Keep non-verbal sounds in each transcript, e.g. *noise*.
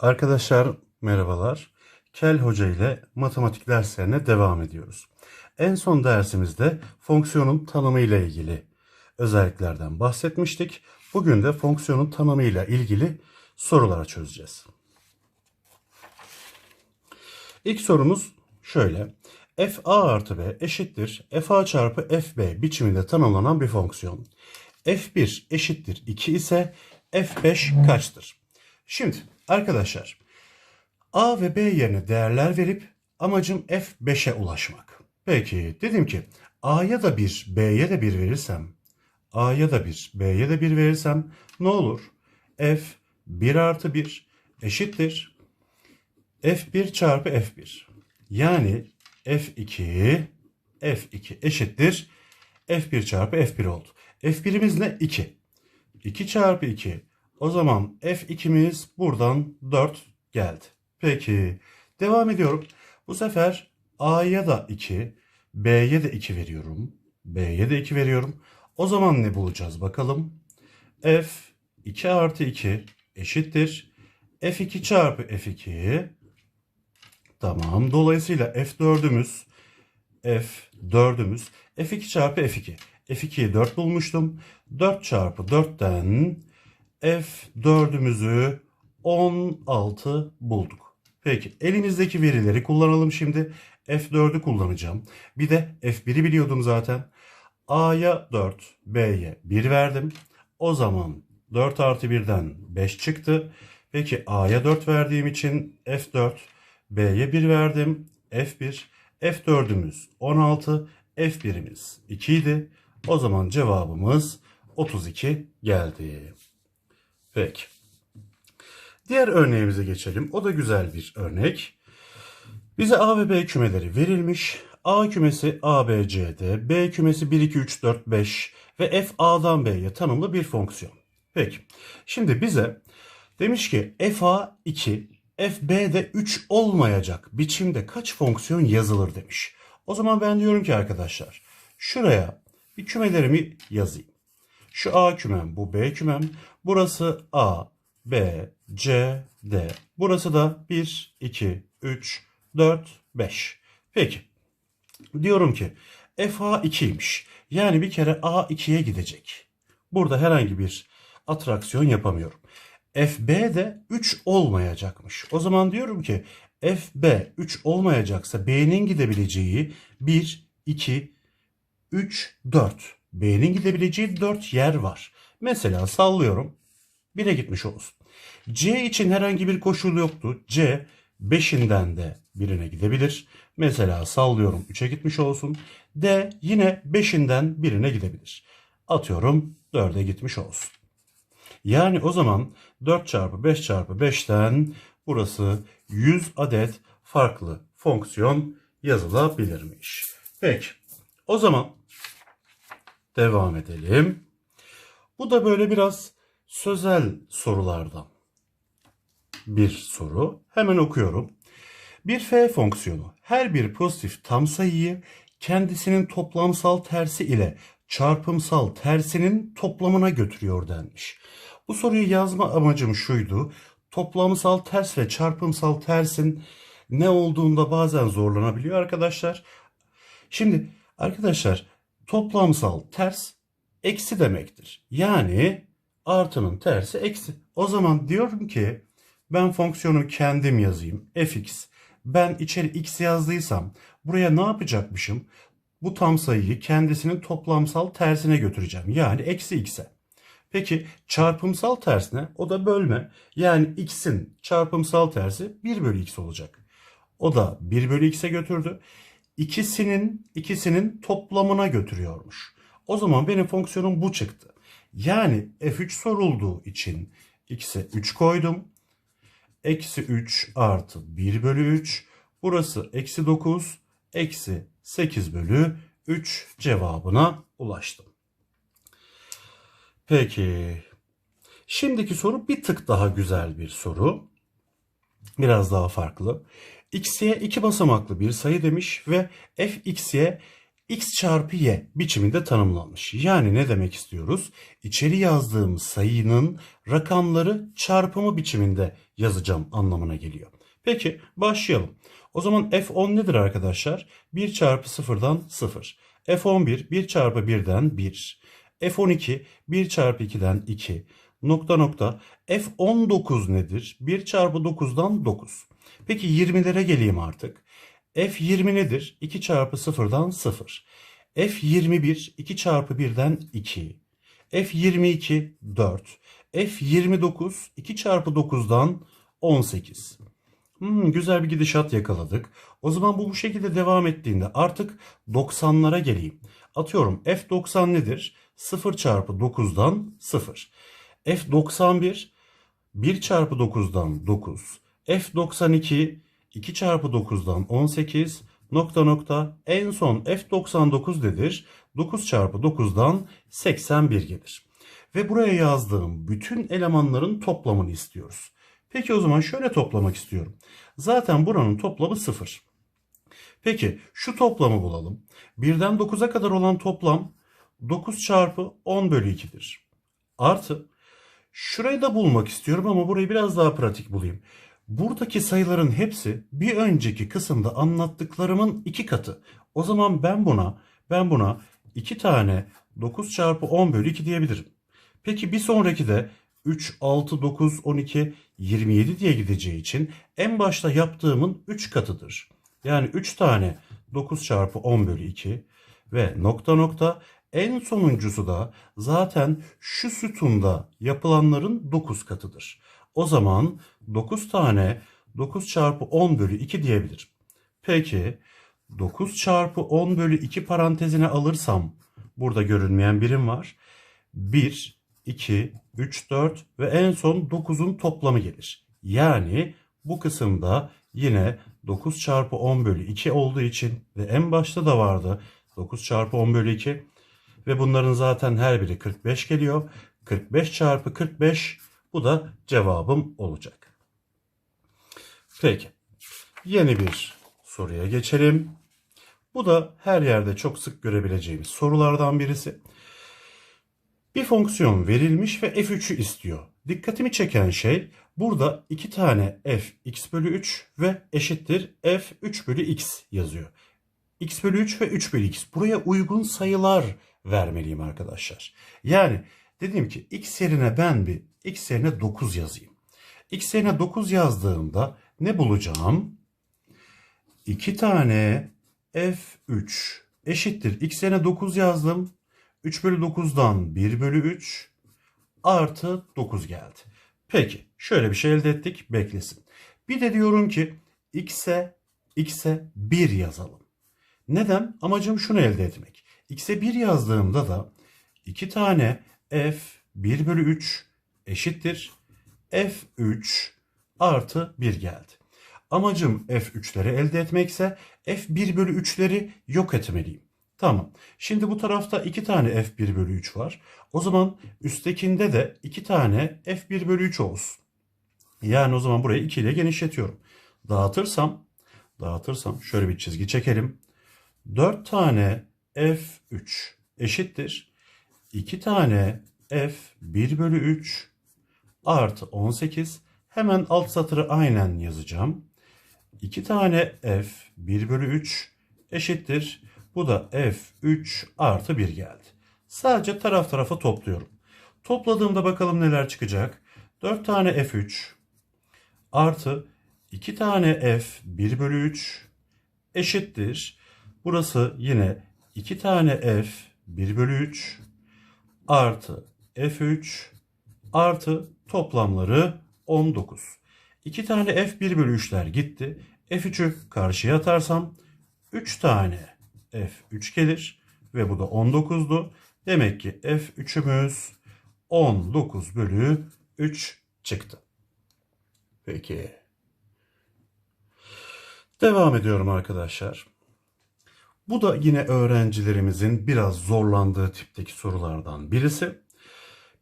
Arkadaşlar merhabalar. Kel Hoca ile matematik derslerine devam ediyoruz. En son dersimizde fonksiyonun tanımı ile ilgili özelliklerden bahsetmiştik. Bugün de fonksiyonun tanımı ile ilgili sorulara çözeceğiz. İlk sorumuz şöyle. fa artı b eşittir fa çarpı fb biçiminde tanımlanan bir fonksiyon. f1 eşittir 2 ise f5 kaçtır? Şimdi arkadaşlar a ve b yerine değerler verip amacım f5'e ulaşmak. Peki dedim ki a'ya da 1 b'ye de 1 verirsem a'ya da 1 b'ye de 1 verirsem ne olur? f 1 artı 1 eşittir f1 çarpı f1. Yani f2 f2 eşittir f1 çarpı f1 oldu. f1'imiz ne? 2. 2 çarpı 2. O zaman f2'miz buradan 4 geldi. Peki devam ediyorum. Bu sefer a'ya da 2, b'ye de 2 veriyorum. b'ye de 2 veriyorum. O zaman ne bulacağız bakalım. f 2 artı 2 eşittir. f2 çarpı f2 Tamam. Dolayısıyla F4'ümüz F4'ümüz F2 çarpı F2. F2'yi 4 bulmuştum. 4 çarpı 4'ten F4'ümüzü 16 bulduk. Peki elimizdeki verileri kullanalım şimdi. F4'ü kullanacağım. Bir de F1'i biliyordum zaten. A'ya 4, B'ye 1 verdim. O zaman 4 artı 1'den 5 çıktı. Peki A'ya 4 verdiğim için F4, B'ye 1 verdim. F1. F4'ümüz 16. F1'imiz 2 idi. O zaman cevabımız 32 geldi. Peki. Diğer örneğimize geçelim. O da güzel bir örnek. Bize A ve B kümeleri verilmiş. A kümesi A, B, C'de, B kümesi 1, 2, 3, 4, 5 ve F A'dan B'ye tanımlı bir fonksiyon. Peki. Şimdi bize demiş ki FA 2, FB'de 3 olmayacak biçimde kaç fonksiyon yazılır demiş. O zaman ben diyorum ki arkadaşlar şuraya bir kümelerimi yazayım. Şu A kümem, bu B kümem. Burası A, B, C, D. Burası da 1, 2, 3, 4, 5. Peki. Diyorum ki FA 2'ymiş. Yani bir kere A 2'ye gidecek. Burada herhangi bir atraksiyon yapamıyorum. FB de 3 olmayacakmış. O zaman diyorum ki FB 3 olmayacaksa B'nin gidebileceği 1, 2, 3, 4. B'nin gidebileceği 4 yer var. Mesela sallıyorum 1'e gitmiş olsun. C için herhangi bir koşul yoktu. C 5'inden de birine gidebilir. Mesela sallıyorum 3'e gitmiş olsun. D yine 5'inden birine gidebilir. Atıyorum 4'e gitmiş olsun. Yani o zaman 4 çarpı 5 çarpı 5'ten burası 100 adet farklı fonksiyon yazılabilirmiş. Peki o zaman devam edelim. Bu da böyle biraz sözel sorulardan bir soru. Hemen okuyorum. Bir f fonksiyonu her bir pozitif tam sayıyı kendisinin toplamsal tersi ile çarpımsal tersinin toplamına götürüyor denmiş. Bu soruyu yazma amacım şuydu. Toplamsal ters ve çarpımsal tersin ne olduğunda bazen zorlanabiliyor arkadaşlar. Şimdi arkadaşlar toplamsal ters eksi demektir. Yani artının tersi eksi. O zaman diyorum ki ben fonksiyonu kendim yazayım. fx. Ben içeri x yazdıysam buraya ne yapacakmışım? Bu tam sayıyı kendisinin toplamsal tersine götüreceğim. Yani eksi x'e. Peki çarpımsal ters ne? O da bölme. Yani x'in çarpımsal tersi 1 bölü x olacak. O da 1 bölü x'e götürdü. İkisinin ikisinin toplamına götürüyormuş. O zaman benim fonksiyonum bu çıktı. Yani f3 sorulduğu için x'e 3 koydum. Eksi 3 artı 1 bölü 3. Burası eksi 9. Eksi 8 bölü 3 cevabına ulaştım. Peki. Şimdiki soru bir tık daha güzel bir soru. Biraz daha farklı. X'ye iki basamaklı bir sayı demiş ve fx'ye x çarpı y biçiminde tanımlanmış. Yani ne demek istiyoruz? İçeri yazdığım sayının rakamları çarpımı biçiminde yazacağım anlamına geliyor. Peki başlayalım. O zaman f10 nedir arkadaşlar? 1 çarpı 0'dan 0. f11 1 çarpı 1'den 1. f12 1 çarpı 2'den 2. Nokta nokta. f19 nedir? 1 çarpı 9'dan 9. Peki 20'lere geleyim artık. f20 nedir? 2 çarpı 0'dan 0. f21 2 çarpı 1'den 2. f22 4. f29 2 çarpı 9'dan 18. Hmm, güzel bir gidişat yakaladık. O zaman bu bu şekilde devam ettiğinde artık 90'lara geleyim. Atıyorum F90 nedir? 0 çarpı 9'dan 0. F91 1 çarpı 9'dan 9. F92 2 çarpı 9'dan 18 nokta nokta en son F99 nedir? 9 çarpı 9'dan 81 gelir. Ve buraya yazdığım bütün elemanların toplamını istiyoruz. Peki o zaman şöyle toplamak istiyorum. Zaten buranın toplamı 0. Peki şu toplamı bulalım. 1'den 9'a kadar olan toplam 9 çarpı 10 bölü 2'dir. Artı şurayı da bulmak istiyorum ama burayı biraz daha pratik bulayım. Buradaki sayıların hepsi bir önceki kısımda anlattıklarımın iki katı. O zaman ben buna ben buna 2 tane 9 çarpı 10 bölü 2 diyebilirim. Peki bir sonraki de 3, 6, 9, 12, 27 diye gideceği için en başta yaptığımın 3 katıdır. Yani 3 tane 9 çarpı 10 bölü 2 ve nokta nokta en sonuncusu da zaten şu sütunda yapılanların 9 katıdır. O zaman 9 tane 9 çarpı 10 bölü 2 diyebilirim. Peki 9 çarpı 10 bölü 2 parantezine alırsam burada görünmeyen birim var. 1, 2, 3, 4 ve en son 9'un toplamı gelir. Yani bu kısımda yine 9 çarpı 10 bölü 2 olduğu için ve en başta da vardı 9 çarpı 10 bölü 2 ve bunların zaten her biri 45 geliyor. 45 çarpı 45 bu da cevabım olacak. Peki yeni bir soruya geçelim. Bu da her yerde çok sık görebileceğimiz sorulardan birisi. Bir fonksiyon verilmiş ve f3'ü istiyor. Dikkatimi çeken şey burada iki tane f x bölü 3 ve eşittir f 3 bölü x yazıyor. x bölü 3 ve 3 bölü x. Buraya uygun sayılar vermeliyim arkadaşlar. Yani dedim ki x yerine ben bir x yerine 9 yazayım. x yerine 9 yazdığımda ne bulacağım? 2 tane f3 eşittir. x yerine 9 yazdım. 3 bölü 9'dan 1 bölü 3 artı 9 geldi. Peki şöyle bir şey elde ettik beklesin. Bir de diyorum ki x'e x'e 1 yazalım. Neden? Amacım şunu elde etmek. x'e 1 yazdığımda da 2 tane f 1 bölü 3 eşittir f3 artı 1 geldi. Amacım f3'leri elde etmekse f1 bölü 3'leri yok etmeliyim. Tamam. Şimdi bu tarafta 2 tane f1 bölü 3 var. O zaman üsttekinde de 2 tane f1 bölü 3 olsun. Yani o zaman burayı 2 ile genişletiyorum. Dağıtırsam, dağıtırsam şöyle bir çizgi çekelim. 4 tane f3 eşittir. 2 tane f1 bölü 3 artı 18. Hemen alt satırı aynen yazacağım. 2 tane f1 bölü 3 eşittir. Bu da f3 artı 1 geldi. Sadece taraf tarafa topluyorum. Topladığımda bakalım neler çıkacak. 4 tane f3 artı 2 tane f 1 bölü 3 eşittir. Burası yine 2 tane f 1 bölü 3 artı f3 artı toplamları 19. 2 tane f1 bölü 3'ler gitti. f3'ü karşıya atarsam 3 tane f3 gelir ve bu da 19'du. Demek ki f3'ümüz 19 bölü 3 çıktı. Peki. Devam ediyorum arkadaşlar. Bu da yine öğrencilerimizin biraz zorlandığı tipteki sorulardan birisi.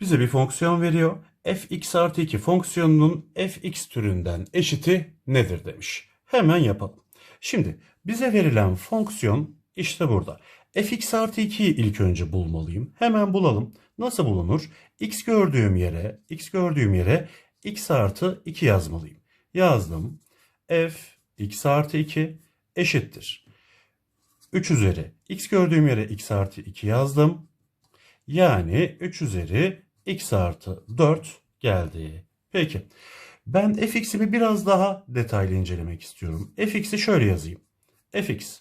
Bize bir fonksiyon veriyor. fx artı 2 fonksiyonunun fx türünden eşiti nedir demiş. Hemen yapalım. Şimdi bize verilen fonksiyon işte burada. fx artı 2'yi ilk önce bulmalıyım. Hemen bulalım. Nasıl bulunur? x gördüğüm yere, x gördüğüm yere x artı 2 yazmalıyım. Yazdım. f x artı 2 eşittir. 3 üzeri x gördüğüm yere x artı 2 yazdım. Yani 3 üzeri x artı 4 geldi. Peki. Ben fx'imi biraz daha detaylı incelemek istiyorum. fx'i şöyle yazayım. fx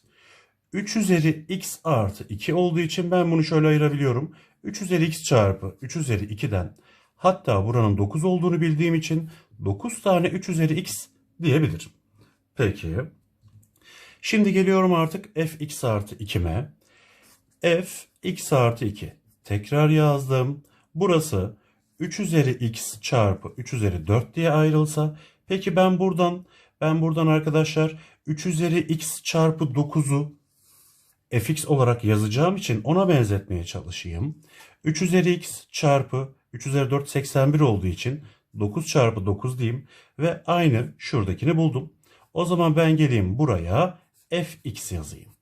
3 üzeri x artı 2 olduğu için ben bunu şöyle ayırabiliyorum. 3 üzeri x çarpı 3 üzeri 2'den hatta buranın 9 olduğunu bildiğim için 9 tane 3 üzeri x diyebilirim. Peki. Şimdi geliyorum artık fx artı 2'me. f x artı 2. Tekrar yazdım. Burası 3 üzeri x çarpı 3 üzeri 4 diye ayrılsa. Peki ben buradan ben buradan arkadaşlar 3 üzeri x çarpı 9'u fx olarak yazacağım için ona benzetmeye çalışayım. 3 üzeri x çarpı 3 üzeri 4 81 olduğu için 9 çarpı 9 diyeyim ve aynı şuradakini buldum. O zaman ben geleyim buraya fx yazayım.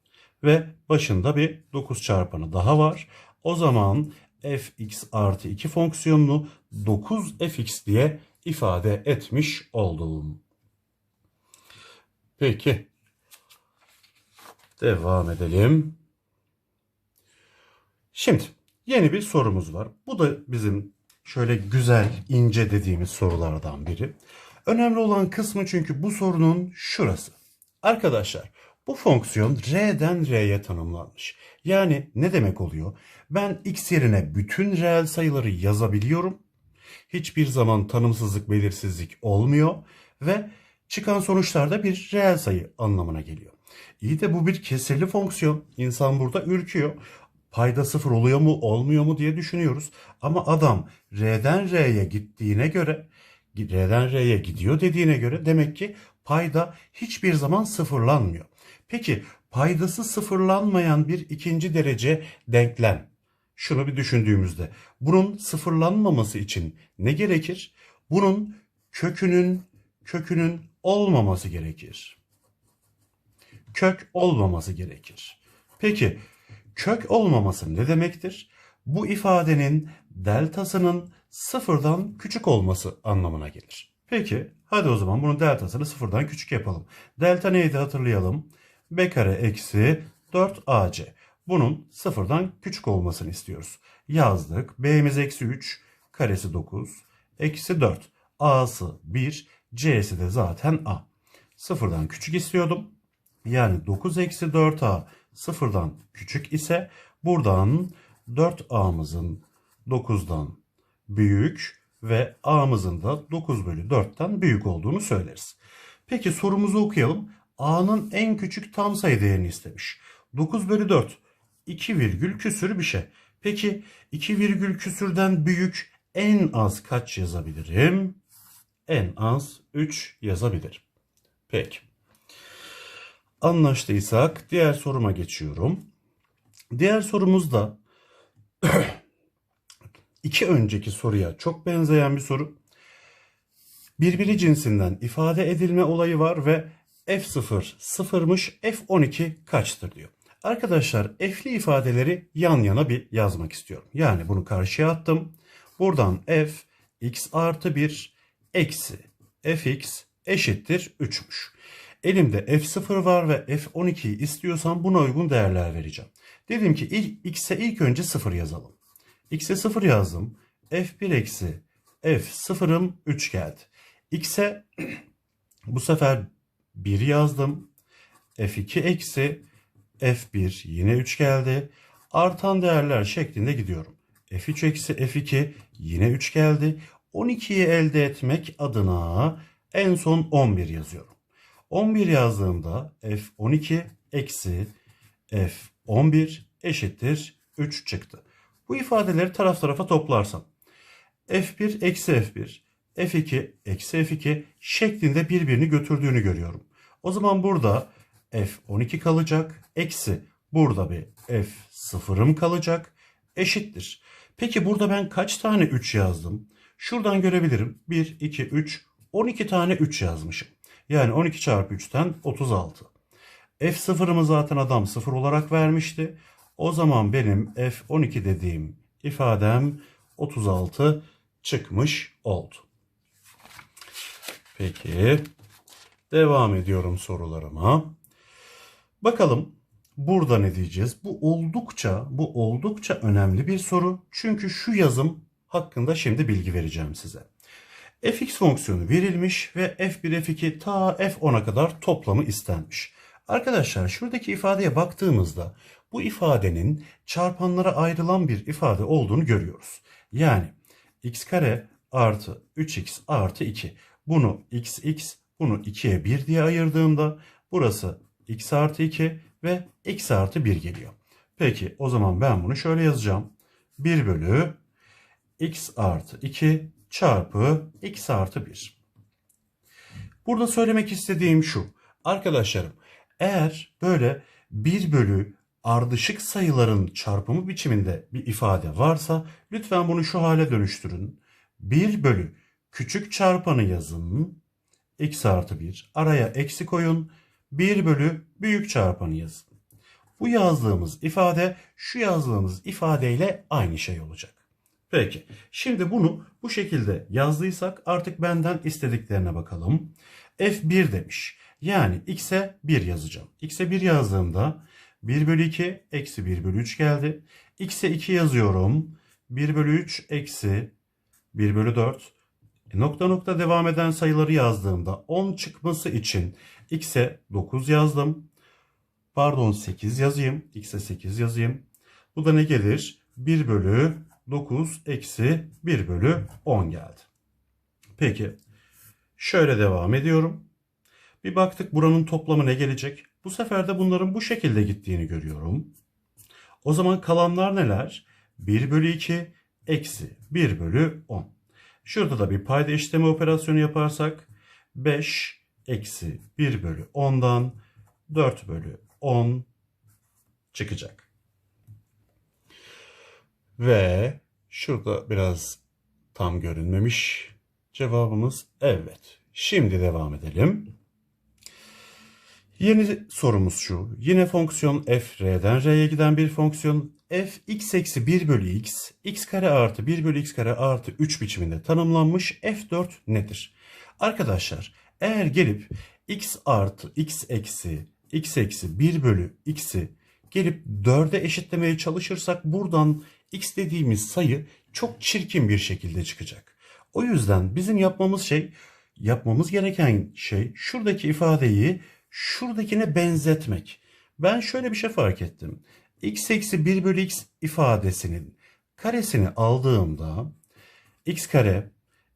Ve başında bir 9 çarpanı daha var. O zaman fx artı 2 fonksiyonunu 9fx diye ifade etmiş oldum. Peki. Devam edelim. Şimdi yeni bir sorumuz var. Bu da bizim şöyle güzel, ince dediğimiz sorulardan biri. Önemli olan kısmı çünkü bu sorunun şurası. Arkadaşlar bu fonksiyon R'den R'ye tanımlanmış. Yani ne demek oluyor? Ben x yerine bütün reel sayıları yazabiliyorum. Hiçbir zaman tanımsızlık, belirsizlik olmuyor ve çıkan sonuçlar da bir reel sayı anlamına geliyor. İyi de bu bir kesirli fonksiyon. İnsan burada ürküyor. Payda sıfır oluyor mu olmuyor mu diye düşünüyoruz. Ama adam R'den R'ye gittiğine göre R'den R'ye gidiyor dediğine göre demek ki payda hiçbir zaman sıfırlanmıyor. Peki paydası sıfırlanmayan bir ikinci derece denklem. Şunu bir düşündüğümüzde bunun sıfırlanmaması için ne gerekir? Bunun kökünün kökünün olmaması gerekir. Kök olmaması gerekir. Peki kök olmaması ne demektir? Bu ifadenin deltasının sıfırdan küçük olması anlamına gelir. Peki hadi o zaman bunun deltasını sıfırdan küçük yapalım. Delta neydi hatırlayalım. B kare eksi 4AC. Bunun sıfırdan küçük olmasını istiyoruz. Yazdık. B'miz eksi 3. Karesi 9. Eksi 4. A'sı 1. C'si de zaten A. Sıfırdan küçük istiyordum. Yani 9 eksi 4A sıfırdan küçük ise buradan 4A'mızın 9'dan büyük ve A'mızın da 9 bölü 4'ten büyük olduğunu söyleriz. Peki sorumuzu okuyalım. A'nın en küçük tam sayı değerini istemiş. 9 bölü 4. 2 virgül küsür bir şey. Peki 2 virgül küsürden büyük en az kaç yazabilirim? En az 3 yazabilirim. Peki. Anlaştıysak diğer soruma geçiyorum. Diğer sorumuzda *clears throat* iki önceki soruya çok benzeyen bir soru. Birbiri cinsinden ifade edilme olayı var ve F0 sıfırmış, F12 kaçtır diyor. Arkadaşlar F'li ifadeleri yan yana bir yazmak istiyorum. Yani bunu karşıya attım. Buradan F x artı 1 eksi fx eşittir 3'müş. Elimde f0 var ve f12'yi istiyorsam buna uygun değerler vereceğim. Dedim ki x'e ilk önce 0 yazalım. x'e 0 yazdım. f1 eksi f0'ım 3 geldi. x'e *clears throat* bu sefer 1 yazdım. f2 eksi f1 yine 3 geldi. Artan değerler şeklinde gidiyorum. f3 eksi f2 yine 3 geldi. 12'yi elde etmek adına en son 11 yazıyorum. 11 yazdığımda f12 eksi f11 eşittir 3 çıktı. Bu ifadeleri taraf tarafa toplarsam f1 eksi f1 f2 eksi f2 şeklinde birbirini götürdüğünü görüyorum. O zaman burada f12 kalacak. Eksi burada bir f0'ım kalacak. Eşittir. Peki burada ben kaç tane 3 yazdım? Şuradan görebilirim. 1, 2, 3, 12 tane 3 yazmışım. Yani 12 çarpı 3'ten 36. F0'ımı zaten adam 0 olarak vermişti. O zaman benim F12 dediğim ifadem 36 çıkmış oldu. Peki devam ediyorum sorularıma. Bakalım burada ne diyeceğiz? Bu oldukça bu oldukça önemli bir soru. Çünkü şu yazım hakkında şimdi bilgi vereceğim size. fx fonksiyonu verilmiş ve f1 f2 ta f10'a kadar toplamı istenmiş. Arkadaşlar şuradaki ifadeye baktığımızda bu ifadenin çarpanlara ayrılan bir ifade olduğunu görüyoruz. Yani x kare artı 3x artı 2. Bunu xx bunu 2'ye 1 diye ayırdığımda burası x artı 2 ve x artı 1 geliyor. Peki o zaman ben bunu şöyle yazacağım. 1 bölü x artı 2 çarpı x artı 1. Burada söylemek istediğim şu. Arkadaşlarım eğer böyle 1 bölü ardışık sayıların çarpımı biçiminde bir ifade varsa lütfen bunu şu hale dönüştürün. 1 bölü küçük çarpanı yazın. x artı 1 araya eksi koyun. 1 bölü büyük çarpanı yazın. Bu yazdığımız ifade şu yazdığımız ifadeyle aynı şey olacak. Peki şimdi bunu bu şekilde yazdıysak artık benden istediklerine bakalım. F1 demiş. Yani x'e 1 yazacağım. x'e 1 yazdığımda 1 bölü 2 eksi 1 bölü 3 geldi. x'e 2 yazıyorum. 1 bölü 3 eksi 1 bölü 4. E, nokta nokta devam eden sayıları yazdığımda 10 çıkması için x'e 9 yazdım. Pardon 8 yazayım. x'e 8 yazayım. Bu da ne gelir? 1 bölü 9 eksi 1 bölü 10 geldi. Peki şöyle devam ediyorum. Bir baktık buranın toplamı ne gelecek? Bu sefer de bunların bu şekilde gittiğini görüyorum. O zaman kalanlar neler? 1 bölü 2 eksi 1 bölü 10. Şurada da bir payda işlemi operasyonu yaparsak 5 eksi 1 bölü 10'dan 4 bölü 10 çıkacak. Ve şurada biraz tam görünmemiş cevabımız evet. Şimdi devam edelim. Yeni sorumuz şu. Yine fonksiyon f r'den r'ye giden bir fonksiyon f x eksi 1 bölü x, x kare artı 1 bölü x kare artı 3 biçiminde tanımlanmış f4 nedir? Arkadaşlar eğer gelip x artı x eksi x eksi 1 bölü x'i gelip 4'e eşitlemeye çalışırsak buradan x dediğimiz sayı çok çirkin bir şekilde çıkacak. O yüzden bizim yapmamız şey, yapmamız gereken şey şuradaki ifadeyi şuradakine benzetmek. Ben şöyle bir şey fark ettim. x eksi 1 bölü x ifadesinin karesini aldığımda x kare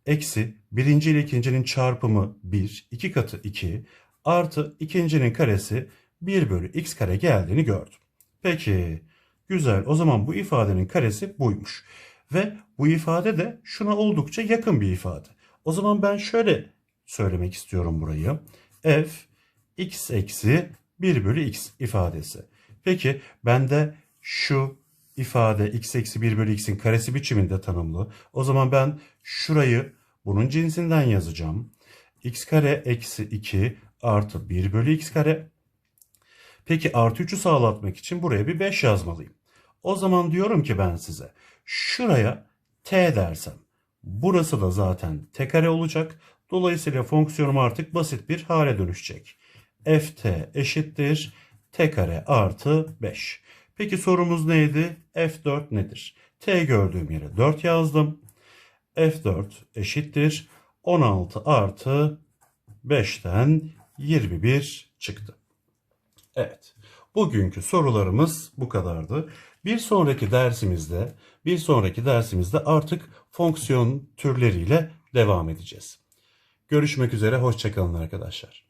eksi birinci ile ikincinin çarpımı 1, 2 katı 2 artı ikincinin karesi 1 bölü x kare geldiğini gördüm. Peki güzel o zaman bu ifadenin karesi buymuş. Ve bu ifade de şuna oldukça yakın bir ifade. O zaman ben şöyle söylemek istiyorum burayı. f x eksi 1 bölü x ifadesi. Peki ben de şu ifade x eksi 1 bölü x'in karesi biçiminde tanımlı. O zaman ben şurayı bunun cinsinden yazacağım. x kare eksi 2 artı 1 bölü x kare. Peki artı 3'ü sağlatmak için buraya bir 5 yazmalıyım. O zaman diyorum ki ben size şuraya t dersem burası da zaten t kare olacak. Dolayısıyla fonksiyonum artık basit bir hale dönüşecek ft eşittir t kare artı 5. Peki sorumuz neydi? f4 nedir? t gördüğüm yere 4 yazdım. f4 eşittir 16 artı 5'ten 21 çıktı. Evet. Bugünkü sorularımız bu kadardı. Bir sonraki dersimizde, bir sonraki dersimizde artık fonksiyon türleriyle devam edeceğiz. Görüşmek üzere, hoşçakalın arkadaşlar.